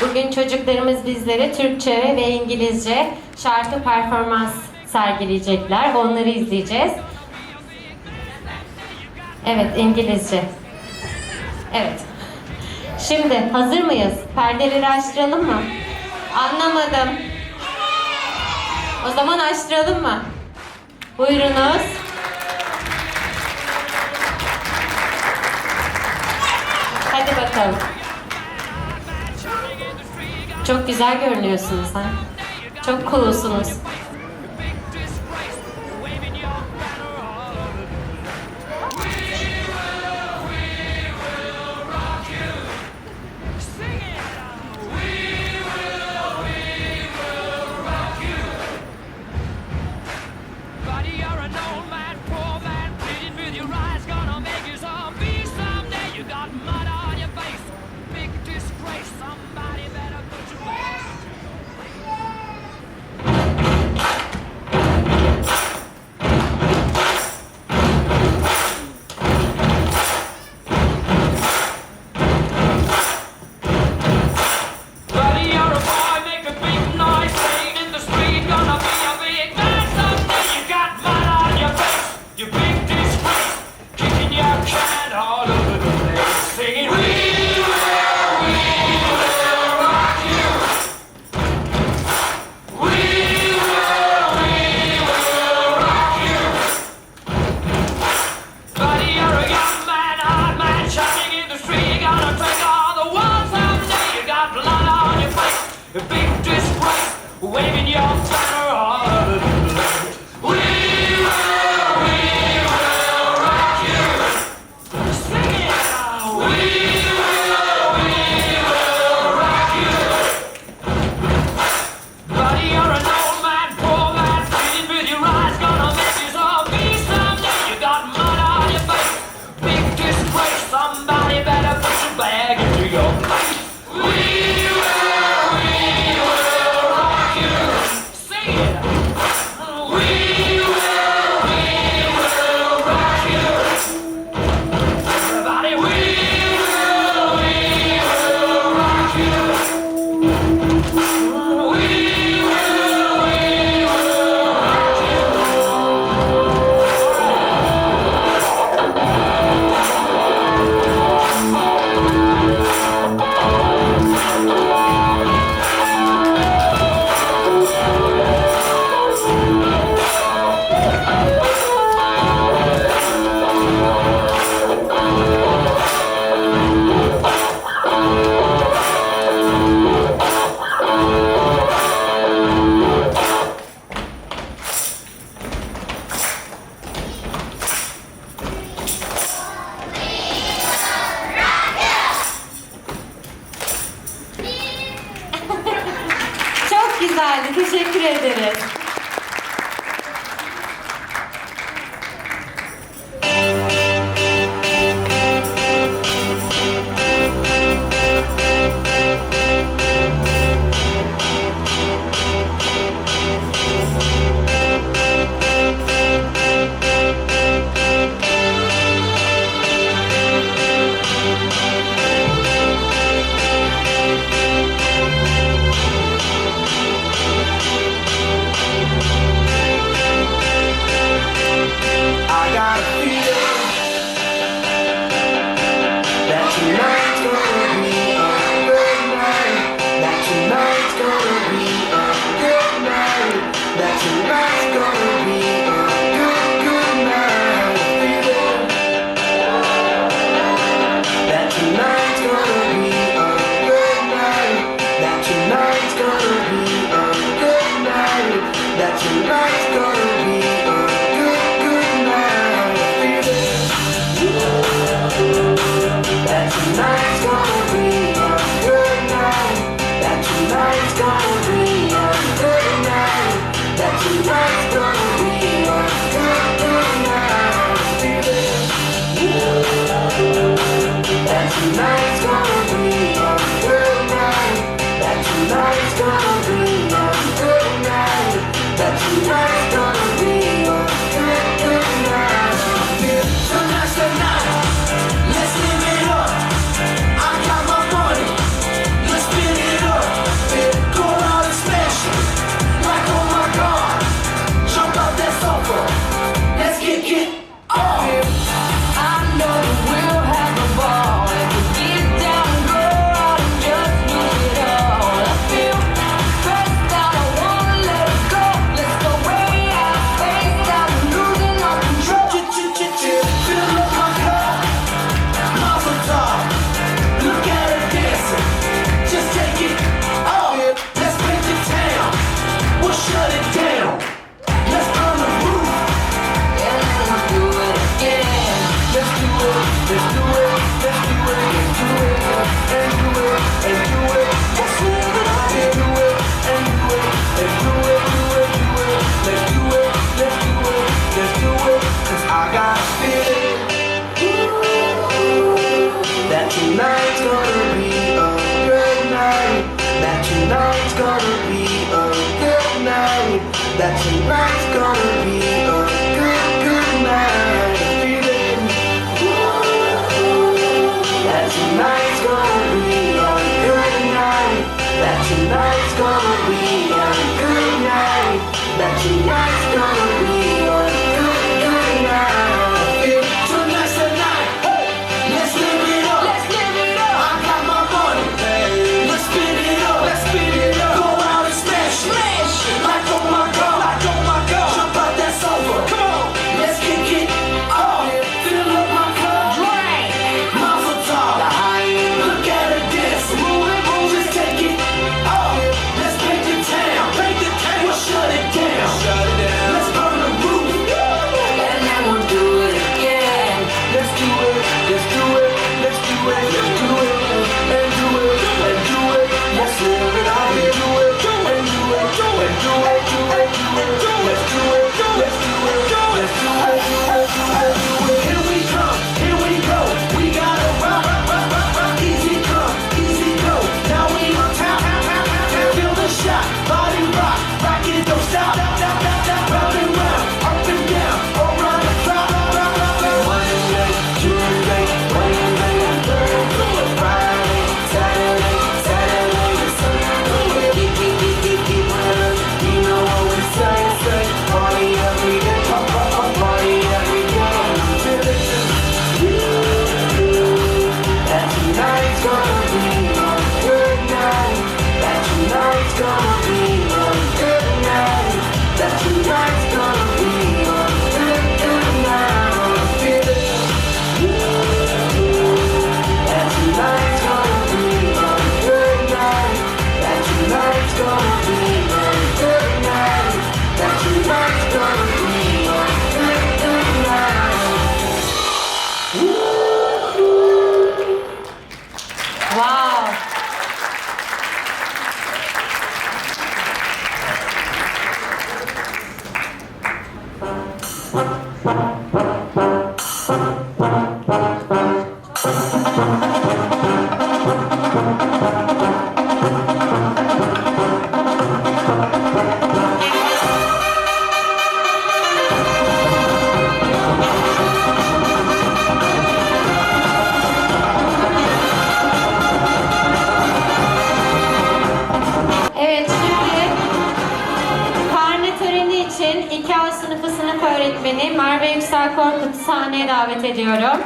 Bugün çocuklarımız bizlere Türkçe ve İngilizce şarkı performans sergileyecekler. Onları izleyeceğiz. Evet, İngilizce. Evet. Şimdi hazır mıyız? Perdeleri açtıralım mı? Anlamadım. O zaman açtıralım mı? Buyurunuz. Hadi bakalım. Çok güzel görünüyorsunuz ha. Çok coolsunuz. Big disgrace waving your 礼です。Now that tonight's gonna be sınıfı sınıf öğretmeni Merve Yüksel Korkut'u sahneye davet ediyorum.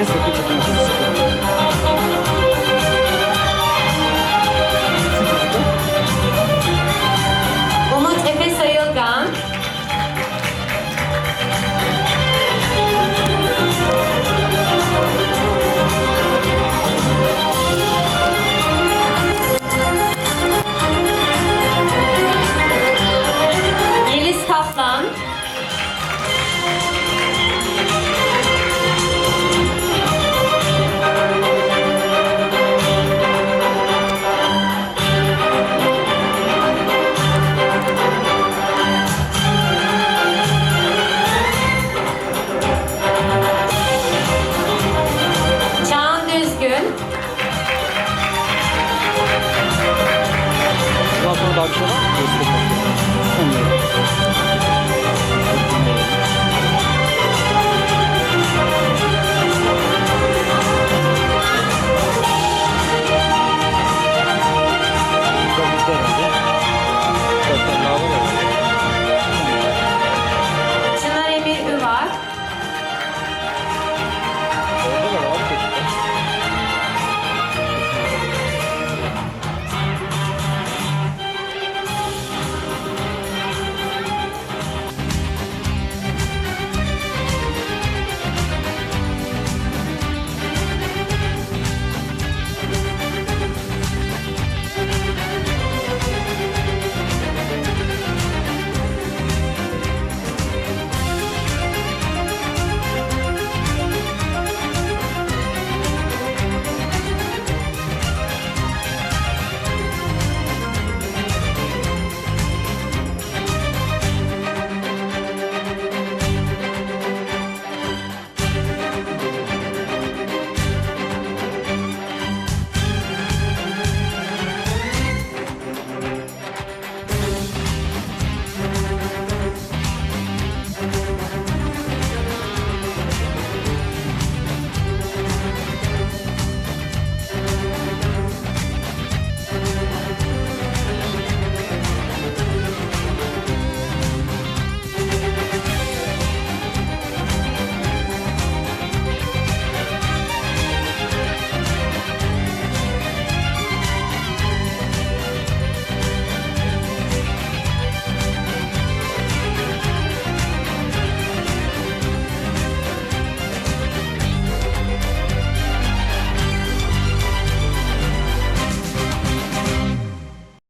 Just